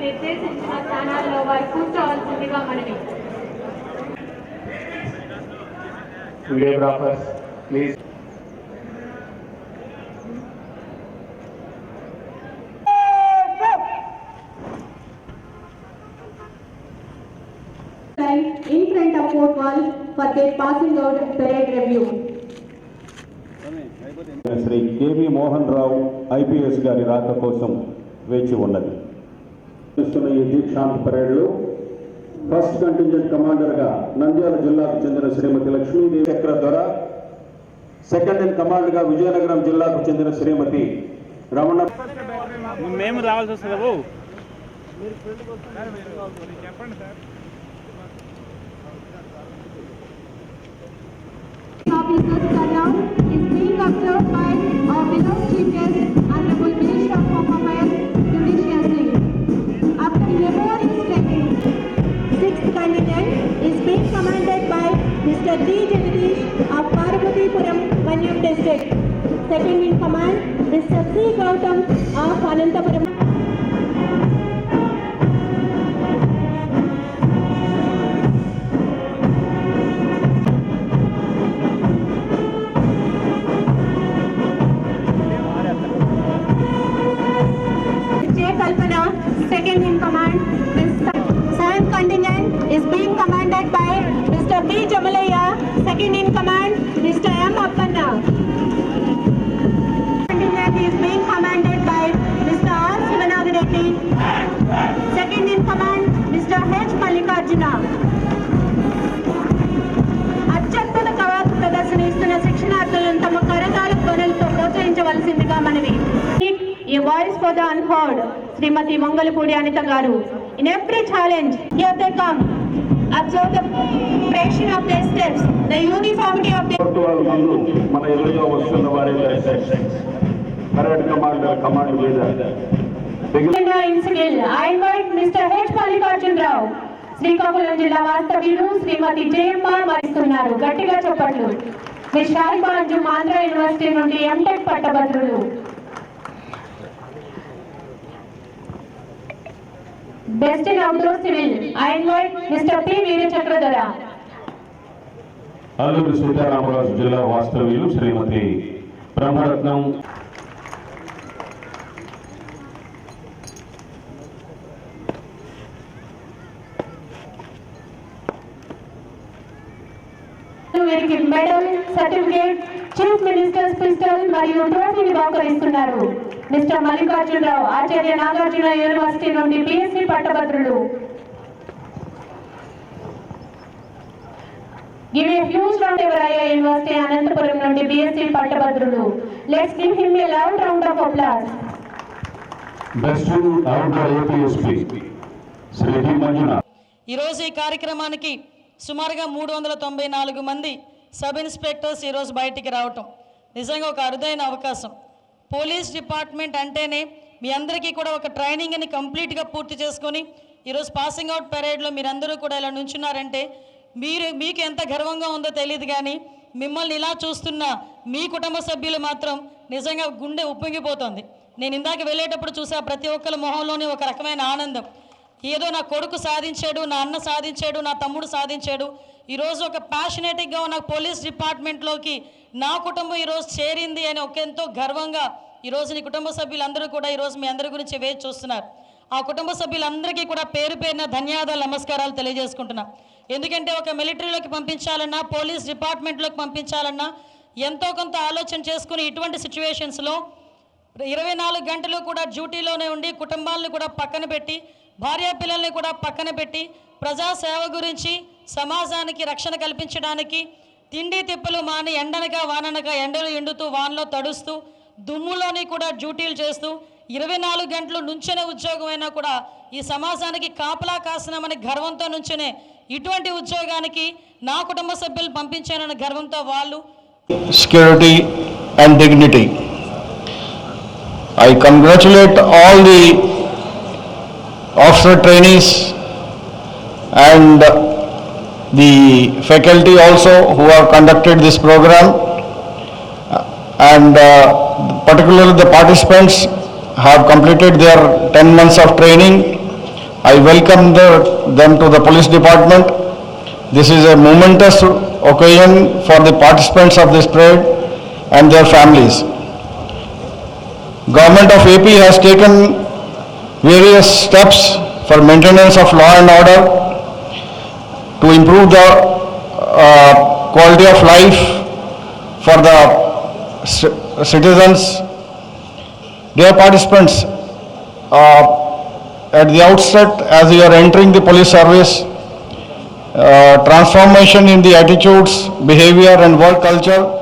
నిర్దేశించిన స్థానాల్లో వారు కూర్చోవలసిందిగా మనవి videographers please line in front of Fort Wall for their passing out parade review. Shri K V Mohan Rao IPS గారి రాక కోసం వేచి ఉన్నది ఇస్తున్న ఈ దీక్షాంత్ పరేడ్లో. ఫస్ట్ కంటింజెంట్ కమాండర్గా నంద్యాల జిల్లాకు చెందిన శ్రీమతి లక్ష్మీదేవి చక్ర ద్వారా సెకండ్ ఇన్ కమాండ్గా విజయనగరం జిల్లాకు చెందిన శ్రీమతి రమణ మేము రావాల్సి వస్తుంది బాబు. Officers turnout is being observed by our beloved chief guest, Honorable Second in command, Mr. C. Gautam of Anantapuram. J. Second in command. Mr. Seventh contingent is being commanded by Mr. B. Jamalaya, second in command, Mr. M. Appanna. Contingent is being commanded by Mr. R. Sivanagareddy, second in command, Mr. H. Mallikarjuna. అత్యద్భుత కవాతు ప్రదర్శన ఇస్తున్న శిక్షణార్థులను తమ కరతాళ ధ్వనులతో ప్రోత్సహించవలసిందిగా మనవి a voice for the unheard Shrimati Mangalapudi Anitha garu in every challenge here they come the precision of the steps the uniformity of the వాళ్ళ ముందు మన ఎదురుగా వస్తున్న వారి parade commander command. I invite Mr. H. Mallikarjun Rao, Srikakulam జిల్లా వాస్తవ్యులు శ్రీమతి మరిస్తున్నారు గట్టిగా చెప్పట్లు మీ షాహిబ్ అంజుమ్ ఆంధ్ర యూనివర్సిటీ నుండి ఎంటెక్ పట్టభద్రులు best outdoor civil I invite mister P Veera Chakradhara Alluri Sitarama జిల్లా వాస్తవ్యులు శ్రీమతి బ్రహ్మరత్నం. వీరికి medal certificate chief ministers pistol మరియు ట్రోఫీని బహుకరిస్తున్నారు. మిస్టర్ మల్లికార్జునరావు ఆచార్య నాగార్జున యూనివర్సిటీ నుండి బిఎస్సి పట్టభద్రులు. గివ్ ఏ హ్యూజ్ రౌండ్ ఎవరయ్య యూనివర్సిటీ అనంతపురం నుండి BSc పట్టభద్రులు? Let's give him a loud round of applause. Best outdoor APSP Shri D Manjunath. ఈరోజు ఈ కార్యక్రమానికి సుమారుగా మూడు వందల తొంభై నాలుగు మంది సబ్ ఇన్స్పెక్టర్స్ ఈరోజు బయటికి రావటం నిజంగా ఒక అరుదైన అవకాశం. పోలీస్ డిపార్ట్మెంట్ అంటేనే మీ అందరికీ కూడా ఒక ట్రైనింగ్ అని కంప్లీట్గా పూర్తి చేసుకొని ఈరోజు పాసింగ్ అవుట్ పెరేడ్లో మీరందరూ కూడా ఇలా నుంచున్నారంటే మీరు మీకు ఎంత గర్వంగా ఉందో తెలియదు కానీ మిమ్మల్ని ఇలా చూస్తున్న మీ కుటుంబ సభ్యులు మాత్రం నిజంగా గుండె ఉప్పొంగిపోతుంది. నేను ఇందాక వెళ్ళేటప్పుడు చూసా ప్రతి ఒక్కరి మొహంలోని ఒక రకమైన ఆనందం. ఏదో నా కొడుకు సాధించాడు నా అన్న సాధించాడు నా తమ్ముడు సాధించాడు ఈరోజు ఒక ప్యాషనేటిక్గా ఉన్న పోలీస్ డిపార్ట్మెంట్లోకి నా కుటుంబం ఈరోజు చేరింది అని ఒక ఎంతో గర్వంగా ఈరోజు నీ కుటుంబ సభ్యులందరూ కూడా ఈరోజు మీ అందరి గురించి వేచి చూస్తున్నారు. ఆ కుటుంబ సభ్యులందరికీ కూడా పేరు పేరున ధన్యవాదాలు నమస్కారాలు తెలియజేసుకుంటున్నా. ఎందుకంటే ఒక మిలిటరీలోకి పంపించాలన్నా పోలీస్ డిపార్ట్మెంట్లోకి పంపించాలన్నా ఎంతో కొంత ఆలోచన చేసుకుని ఇటువంటి సిచ్యువేషన్స్లో ఇరవై నాలుగు గంటలు కూడా డ్యూటీలోనే ఉండి కుటుంబాలను కూడా పక్కన పెట్టి భార్యా పిల్లల్ని కూడా పక్కన పెట్టి ప్రజాసేవ గురించి సమాజానికి రక్షణ కల్పించడానికి తిండి తిప్పలు మాని ఎండనగా వాననగా ఎండలు ఎండుతూ వానలో తడుస్తూ దుమ్ములోని కూడా డ్యూటీలు చేస్తూ ఇరవై నాలుగు గంటలు నుంచనే ఉద్యోగమైనా కూడా ఈ సమాజానికి కాపలా కాసినామని గర్వంతో నుంచనే ఇటువంటి ఉద్యోగానికి నా కుటుంబ సభ్యులు పంపించానని గర్వంతో వాళ్ళు security and dignity I congratulate all the officer trainees and the faculty also who have conducted this program. And uh, particularly the participants have completed their 10 months of training I welcome the- them to the police department. This is a momentous occasion for the participants of this parade and their families. Government of AP has taken various steps for maintenance of law and order to improve the uh, quality of life for the citizens. Dear participants, uh, at the outset, as you are entering the police service, uh, transformation in the attitudes, behavior and work culture